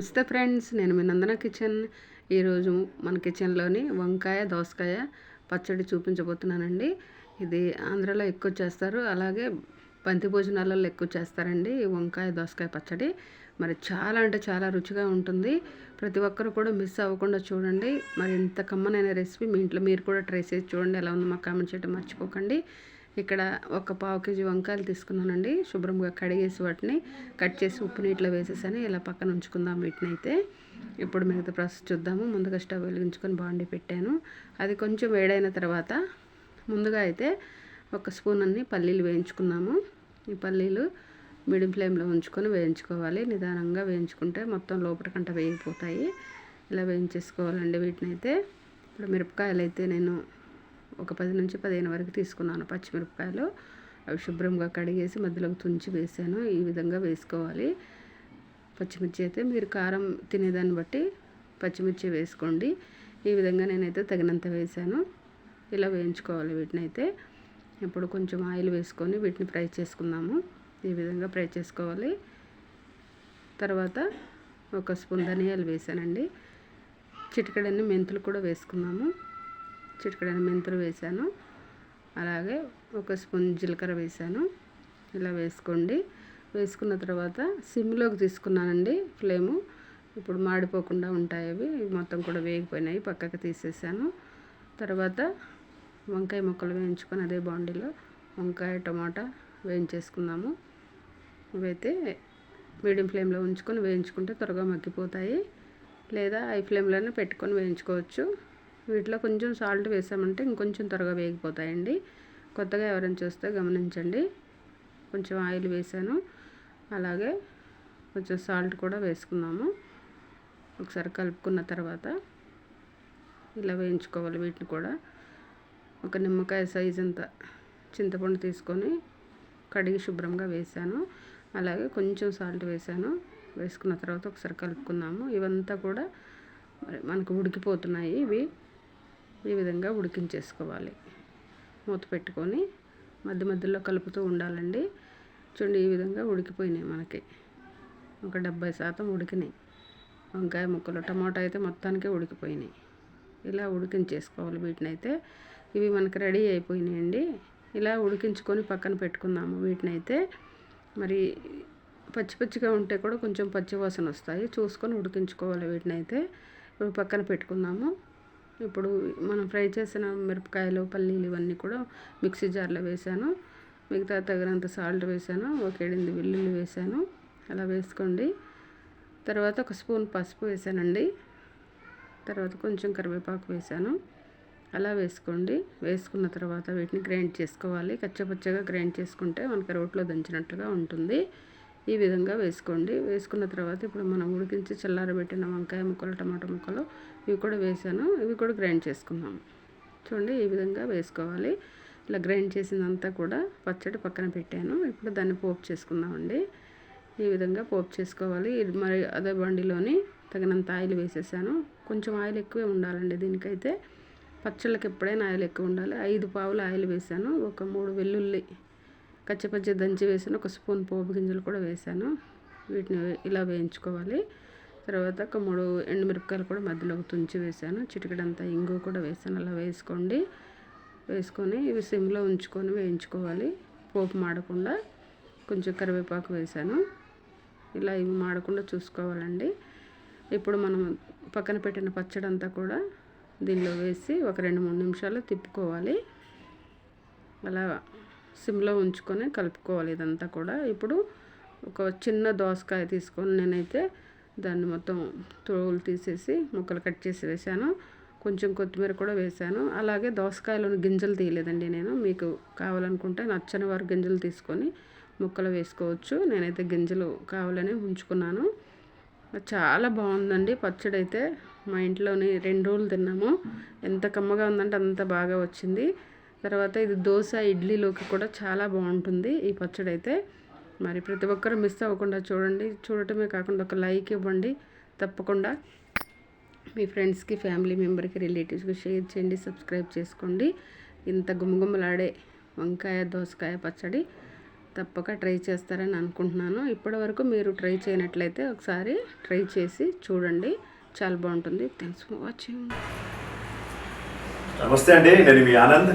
నమస్తే ఫ్రెండ్స్ నేను మీ నందన కిచెన్. ఈరోజు మన కిచెన్లోని వంకాయ దోసకాయ పచ్చడి చూపించబోతున్నానండి. ఇది ఆంధ్రాలో ఎక్కువ చేస్తారు అలాగే బంతి భోజనాలలో ఎక్కువ చేస్తారండి ఈ వంకాయ దోసకాయ పచ్చడి. మరి చాలా అంటే చాలా రుచిగా ఉంటుంది. ప్రతి ఒక్కరు కూడా మిస్ అవ్వకుండా చూడండి. మరి ఇంత కమ్మనైన రెసిపీ మీ ఇంట్లో మీరు కూడా ట్రై చేసి చూడండి. ఎలా ఉందో మాకు కామెంట్ చేయడం మర్చిపోకండి. ఇక్కడ ఒక పావు కేజీ వంకాయలు తీసుకున్నానండి. శుభ్రంగా కడిగేసి వాటిని కట్ చేసి ఉప్పు నీటిలో వేసేసాను. ఇలా పక్కన ఉంచుకుందాం వీటిని అయితే. ఇప్పుడు మిగతా ప్రాసెస్ చూద్దాము. ముందుగా స్టవ్ వెలిగించుకొని బాండి పెట్టాను. అది కొంచెం వేడైన తర్వాత ముందుగా అయితే ఒక స్పూన్ అన్ని పల్లీలు వేయించుకున్నాము ఈ పల్లీలు మీడియం ఫ్లేమ్లో ఉంచుకొని వేయించుకోవాలి. నిదానంగా వేయించుకుంటే మొత్తం లోపలికంట వేగిపోతాయి. ఇలా వేయించేసుకోవాలండి వీటిని అయితే. ఇప్పుడు మిరపకాయలు అయితే నేను ఒక పది నుంచి పదిహేను వరకు తీసుకున్నాను పచ్చిమిరపకాయలు. అవి శుభ్రంగా కడిగేసి మధ్యలోకి తుంచి వేసాను. ఈ విధంగా వేసుకోవాలి. పచ్చిమిర్చి అయితే మీరు కారం తినేదాన్ని బట్టి పచ్చిమిర్చి వేసుకోండి. ఈ విధంగా నేనైతే తగినంత వేసాను. ఇలా వేయించుకోవాలి వీటిని అయితే ఇప్పుడు కొంచెం ఆయిల్ వేసుకొని వీటిని ఫ్రై చేసుకుందాము. ఈ విధంగా ఫ్రై చేసుకోవాలి. తర్వాత ఒక స్పూన్ ధనియాలు వేసానండి. చిటికడన్ని మెంతులు కూడా వేసుకున్నాము. చిటికడైన మెంతులు వేసాను. అలాగే ఒక స్పూన్ జీలకర్ర వేసాను. ఇలా వేసుకోండి. వేసుకున్న తర్వాత సిమ్లోకి తీసుకున్నానండి ఫ్లేము. ఇప్పుడు మాడిపోకుండా ఉంటాయి అవి. మొత్తం కూడా వేగిపోయినాయి. పక్కకి తీసేసాను. తర్వాత వంకాయ ముక్కలు వేయించుకొని అదే బాండీలో వంకాయ టమాటా వేయించేసుకున్నాము ఇవైతే మీడియం ఫ్లేమ్లో ఉంచుకొని వేయించుకుంటే త్వరగా మగ్గిపోతాయి. లేదా హై ఫ్లేమ్లోనే పెట్టుకొని వేయించుకోవచ్చు. వీటిలో కొంచెం సాల్ట్ వేసామంటే ఇంకొంచెం త్వరగా వేగిపోతాయండి. కొత్తగా ఎవరైనా చూస్తే గమనించండి. కొంచెం ఆయిల్ వేసాను. అలాగే కొంచెం సాల్ట్ కూడా వేసుకున్నాము. ఒకసారి కలుపుకున్న తర్వాత ఇలా వేయించుకోవాలి వీటిని కూడా. ఒక నిమ్మకాయ సైజ్ అంత చింతపండు తీసుకొని కడిగి శుభ్రంగా వేసాను. అలాగే కొంచెం సాల్ట్ వేసాను. వేసుకున్న తర్వాత ఒకసారి కలుపుకున్నాము. ఇవంతా కూడా మరి మనకు ఉడికిపోతున్నాయి ఇవి. ఈ విధంగా ఉడికించేసుకోవాలి. మూత పెట్టుకొని మధ్య మధ్యలో కలుపుతూ ఉండాలండి. చూడండి ఈ విధంగా ఉడికిపోయినాయి మనకి. ఒక డెబ్బై శాతం ఉడికినాయి. వంకాయ ముక్కలు టమాటా అయితే మొత్తానికే ఉడికిపోయినాయి. ఇలా ఉడికించేసుకోవాలి వీటిని అయితే ఇవి మనకి రెడీ అయిపోయినాయండి. ఇలా ఉడికించుకొని పక్కన పెట్టుకుందాము వీటిని అయితే మరి పచ్చి పచ్చిగా ఉంటే కూడా కొంచెం పచ్చి వాసన వస్తాయి. చూసుకొని ఉడికించుకోవాలి వీటిని అయితే పక్కన పెట్టుకుందాము. ఇప్పుడు మనం ఫ్రై చేసిన మిరపకాయలు పల్లీలు ఇవన్నీ కూడా మిక్సీ జార్లో వేసాను. మిగతా తగినంత సాల్ట్ వేసాను ఒక ఏడింది వెల్లుల్లి వేసాను. అలా వేసుకోండి. తర్వాత ఒక స్పూన్ పసుపు వేసానండి. తర్వాత కొంచెం కరివేపాకు వేసాను. అలా వేసుకోండి. వేసుకున్న తర్వాత వీటిని గ్రైండ్ చేసుకోవాలి. కచ్చపచ్చగా గ్రైండ్ చేసుకుంటే మనకి రోట్లో దంచినట్టుగా ఉంటుంది. ఈ విధంగా వేసుకోండి. వేసుకున్న తర్వాత ఇప్పుడు మనం ఉడికించి చల్లారబెట్టిన వంకాయ ముక్కలు టమాటా ముక్కలు ఇవి కూడా వేసాను. ఇవి కూడా గ్రైండ్ చేసుకుందాం. చూడండి ఈ విధంగా వేసుకోవాలి. ఇలా గ్రైండ్ చేసిందంతా కూడా పచ్చడి పక్కన పెట్టాను. ఇప్పుడు దాన్ని పోపు చేసుకుందామండి. ఈ విధంగా పోపు చేసుకోవాలి. మరి అదే బండిలోని తగినంత ఆయిల్ వేసేసాను. కొంచెం ఆయిల్ ఎక్కువే ఉండాలండి దీనికైతే. పచ్చళ్ళకి ఎప్పుడైనా ఆయిల్ ఎక్కువ ఉండాలి. ఐదు పావులు ఆయిల్ వేసాను. ఒక మూడు వెల్లుల్లి కచ్చపచ్చి దంచి వేసిన ఒక స్పూన్ పోపు గింజలు కూడా వేసాను. వీటిని ఇలా వేయించుకోవాలి. తర్వాత ఒక మూడు ఎండుమిరపకాయలు కూడా మధ్యలోకి తుంచి వేసాను. చిటికడంతా ఇంగు కూడా వేసాను. అలా వేసుకోండి. వేసుకొని ఇవి సిమ్లో ఉంచుకొని వేయించుకోవాలి. పోపు మాడకుండా కొంచెం కరివేపాకు వేసాను. ఇలా ఇవి మాడకుండా చూసుకోవాలండి. ఇప్పుడు మనం పక్కన పెట్టిన పచ్చడంతా కూడా దీనిలో వేసి ఒక రెండు మూడు నిమిషాలు తిప్పుకోవాలి. అలా సిమ్లో ఉంచుకొని కలుపుకోవాలి ఇదంతా కూడా. ఇప్పుడు ఒక చిన్న దోసకాయ తీసుకొని నేనైతే దాన్ని మొత్తం తోలు తీసేసి ముక్కలు కట్ చేసి వేసాను కొంచెం కొత్తిమీర కూడా వేసాను అలాగే దోసకాయలోని గింజలు తీయలేదండి నేను. మీకు కావాలనుకుంటే నచ్చని వారు గింజలు తీసుకొని ముక్కలు వేసుకోవచ్చు. నేనైతే గింజలు కావాలని ఉంచుకున్నాను. చాలా బాగుందండి. పచ్చడి అయితే మా ఇంట్లోని రెండు రోజులు తిన్నాము. ఎంత కమ్మగా ఉందంటే అంత బాగా వచ్చింది. తర్వాత ఇది దోశ ఇడ్లీలోకి కూడా చాలా బాగుంటుంది ఈ పచ్చడి అయితే మరి ప్రతి ఒక్కరు మిస్ అవ్వకుండా చూడండి. చూడటమే కాకుండా ఒక లైక్ ఇవ్వండి. తప్పకుండా మీ ఫ్రెండ్స్కి ఫ్యామిలీ మెంబర్కి రిలేటివ్స్కి షేర్ చేయండి సబ్స్క్రైబ్ చేసుకోండి. ఇంత గుమగుమలాడే వంకాయ దోసకాయ పచ్చడి తప్పక ట్రై చేస్తారని అనుకుంటున్నాను. ఇప్పటివరకు మీరు ట్రై చేయనట్లయితే ఒకసారి ట్రై చేసి చూడండి. చాలా బాగుంటుంది. Thanks for watching. నమస్తే అండి. నేను మీ ఆనంద్.